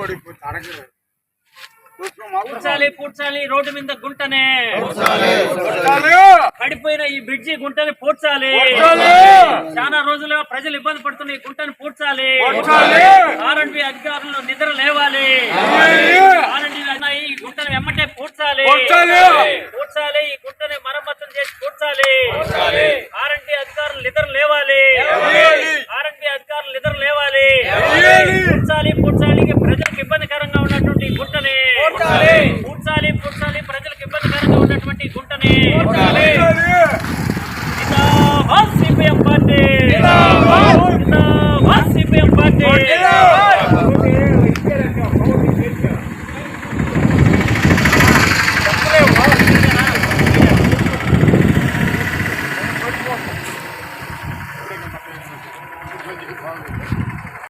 అడగలేదు పూడ్చాలి పూడ్చాలి రోడ్డు మీద గుంటనే. పడిపోయిన ఈ బ్రిడ్జి గుంటని పూడ్చాలి. చాలా రోజులుగా ప్రజలు ఇబ్బంది పడుతున్న ఈ గుంటని పూడ్చాలి. ఆర్ఎండ్బి అధికారులు నిద్ర లేవాలి. ఆర్ఎండ్బి ఈ గుంటని వెమ్మటే పూడ్చాలి. పూడ్చాలి ఈ గుంటని మరమ్మతులు చేసి పూడ్చాలి. ఆర్ఎండ్బి అధికారులు నిద్ర లేవాలి. ఆర్ఎండ్బి అధికారులు నిద్ర లేవాలి. పూడ్చాలి పూడ్చాలి పూడ్చాలి పూడ్చాలి ప్రజలకు ఇబ్బంది కరంగా ఉన్నటువంటి గుంటని CPM party CPM party